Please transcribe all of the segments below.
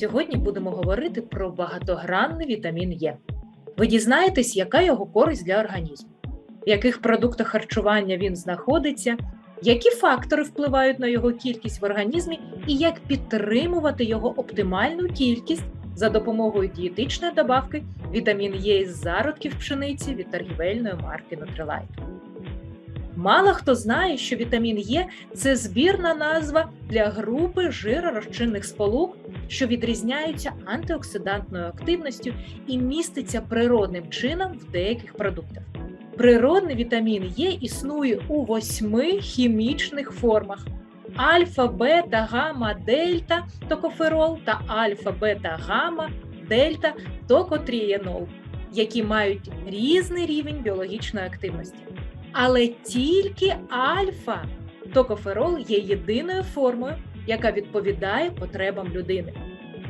Сьогодні будемо говорити про багатогранний вітамін Е. Ви дізнаєтесь, яка його користь для організму, в яких продуктах харчування він знаходиться, які фактори впливають на його кількість в організмі і як підтримувати його оптимальну кількість за допомогою дієтичної добавки вітамін Е із зародків пшениці від торгівельної марки Nutrilite. Мало хто знає, що вітамін Е це збірна назва для групи жиророзчинних сполук, що відрізняються антиоксидантною активністю і міститься природним чином в деяких продуктах. Природний вітамін Е існує у восьми хімічних формах: альфа, бета, гамма, дельта, токоферол та альфа, бета, гамма, дельта, токотрієнол, які мають різний рівень біологічної активності. Але тільки альфа токоферол є єдиною формою, яка відповідає потребам людини.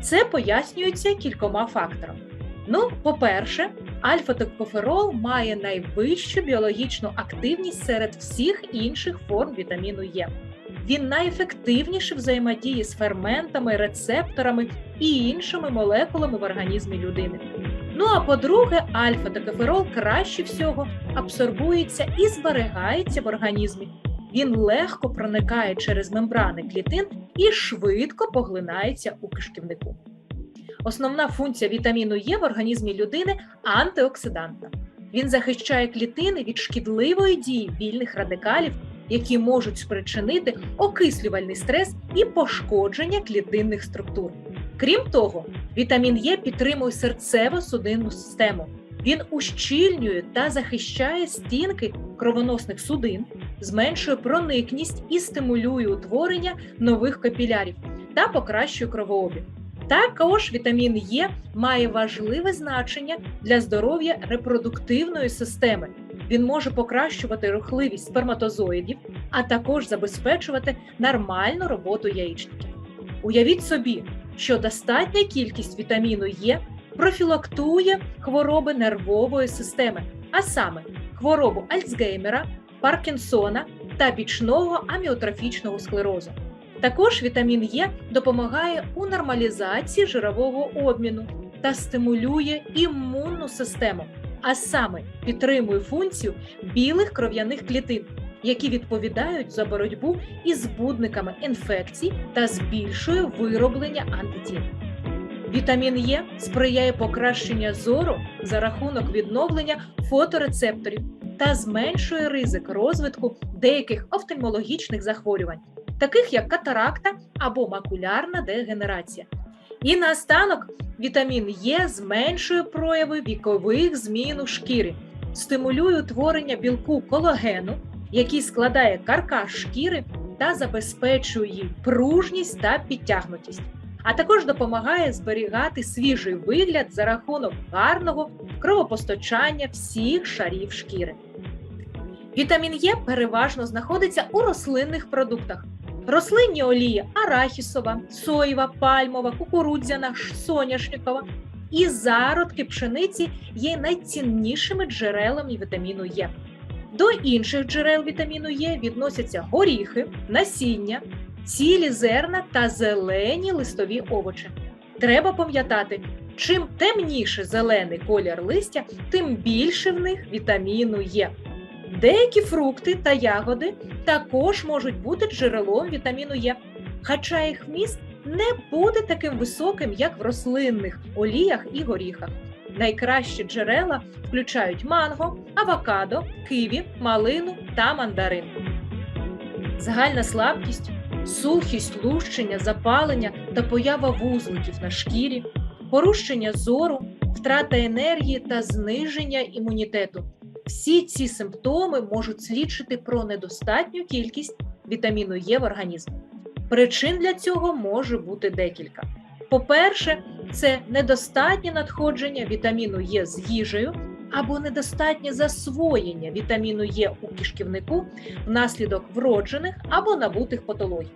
Це пояснюється кількома факторами. Ну, по-перше, альфа-токоферол має найвищу біологічну активність серед всіх інших форм вітаміну Е. Він найефективніший взаємодії з ферментами, рецепторами і іншими молекулами в організмі людини. Ну а по-друге, альфа-токоферол краще всього абсорбується і зберігається в організмі. Він легко проникає через мембрани клітин і швидко поглинається у кишківнику. Основна функція вітаміну Е в організмі людини антиоксидантна. Він захищає клітини від шкідливої дії вільних радикалів, які можуть спричинити окислювальний стрес і пошкодження клітинних структур. Крім того, вітамін Е підтримує серцево-судинну систему. Він ущільнює та захищає стінки кровоносних судин, зменшує проникність і стимулює утворення нових капілярів та покращує кровообіг. Також вітамін Е має важливе значення для здоров'я репродуктивної системи. Він може покращувати рухливість сперматозоїдів, а також забезпечувати нормальну роботу яєчників. Уявіть собі, що достатня кількість вітаміну Е профілактує хвороби нервової системи, а саме хворобу Альцгеймера, Паркінсона та бічного аміотрофічного склерозу. Також вітамін Е допомагає у нормалізації жирового обміну та стимулює імунну систему, а саме підтримує функцію білих кров'яних клітин, які відповідають за боротьбу із збудниками інфекцій та збільшує вироблення антитіл. Вітамін Е сприяє покращенню зору за рахунок відновлення фоторецепторів та зменшує ризик розвитку деяких офтальмологічних захворювань, таких як катаракта або макулярна дегенерація. І наостанок вітамін Е зменшує прояви вікових змін у шкірі, стимулює утворення білку колагену, який складає каркас шкіри та забезпечує їй пружність та підтягнутість а також допомагає зберігати свіжий вигляд за рахунок гарного кровопостачання всіх шарів шкіри. Вітамін Е переважно знаходиться у рослинних продуктах. Рослинні олії арахісова, соєва, пальмова, кукурудзяна, соняшникова і зародки пшениці є найціннішими джерелами вітаміну Е. До інших джерел вітаміну Е відносяться горіхи, насіння, цілі зерна та зелені листові овочі. Треба пам'ятати, чим темніше зелений колір листя, тим більше в них вітаміну Е. Деякі фрукти та ягоди також можуть бути джерелом вітаміну Е, хоча їх вміст не буде таким високим, як в рослинних оліях і горіхах. Найкращі джерела включають манго, авокадо, киві, малину та мандарин. Загальна слабкість сухість, лущення, запалення та поява вузликів на шкірі, порушення зору, втрата енергії та зниження імунітету. Всі ці симптоми можуть свідчити про недостатню кількість вітаміну Е в організмі. Причин для цього може бути декілька. По-перше, це недостатнє надходження вітаміну Е з їжею або недостатнє засвоєння вітаміну Е у кишківнику внаслідок вроджених або набутих патологій.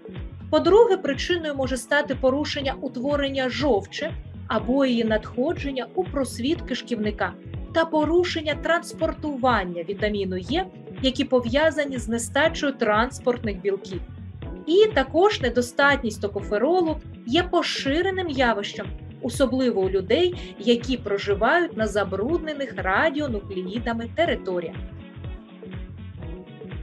По-друге, причиною може стати порушення утворення жовчі або її надходження у просвіт кишківника та порушення транспортування вітаміну Е, які пов'язані з нестачею транспортних білків. І також недостатність токоферолу є поширеним явищем, особливо у людей, які проживають на забруднених радіонуклеїдами територіях.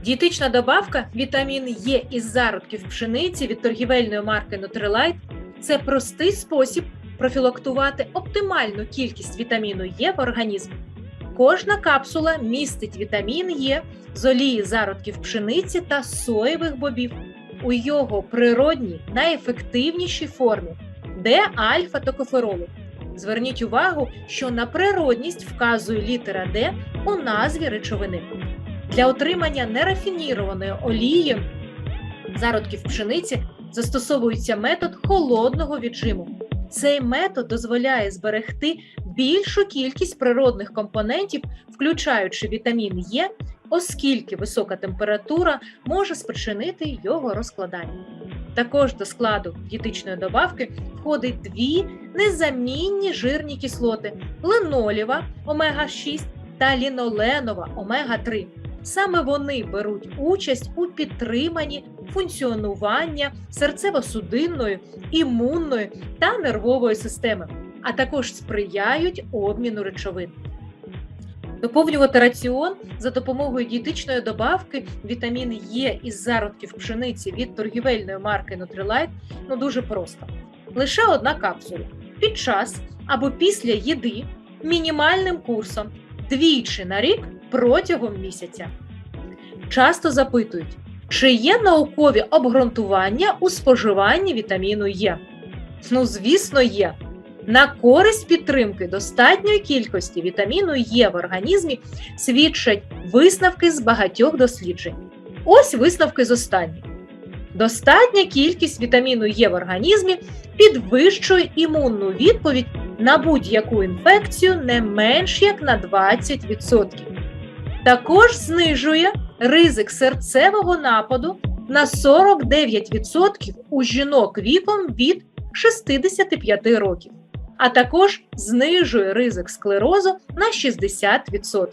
Дієтична добавка вітамін Е із зародків пшениці від торгівельної марки Nutrilite – це простий спосіб профілактувати оптимальну кількість вітаміну Е в організмі. Кожна капсула містить вітамін Е з олії зародків пшениці та соєвих бобів у його природній найефективнішій формі де альфа-токоферолу. Зверніть увагу, що на природність вказує літера Д у назві речовини. Для отримання нерафінірованої олії зародків пшениці застосовується метод холодного віджиму. Цей метод дозволяє зберегти більшу кількість природних компонентів, включаючи вітамін Е, оскільки висока температура може спричинити його розкладання. Також до складу дієтичної добавки входить дві незамінні жирні кислоти: линолєва омега-6 та ліноленова омега-3. Саме вони беруть участь у підтриманні функціонування серцево-судинної, імунної та нервової системи, а також сприяють обміну речовин. Доповнювати раціон за допомогою дієтичної добавки вітамін Е із зародків пшениці від торгівельної марки Nutrilite ну дуже просто. Лише одна капсула під час або після їди мінімальним курсом двічі на рік протягом місяця. Часто запитують, чи є наукові обґрунтування у споживанні вітаміну Е? Ну, звісно, є. На користь підтримки достатньої кількості вітаміну Е в організмі свідчать висновки з багатьох досліджень. Ось висновки з останніх. Достатня кількість вітаміну Е в організмі підвищує імунну відповідь на будь-яку інфекцію не менш як на 20%. Також знижує ризик серцевого нападу на 49% у жінок віком від 65 років а також знижує ризик склерозу на 60%.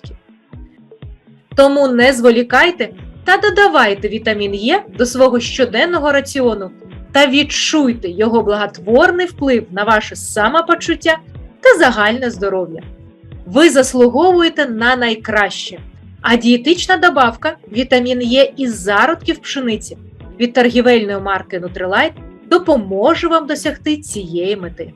Тому не зволікайте та додавайте вітамін Е до свого щоденного раціону та відчуйте його благотворний вплив на ваше самопочуття та загальне здоров'я. Ви заслуговуєте на найкраще. А дієтична добавка вітамін Е із зародків пшениці від торгівельної марки Nutrilite допоможе вам досягти цієї мети.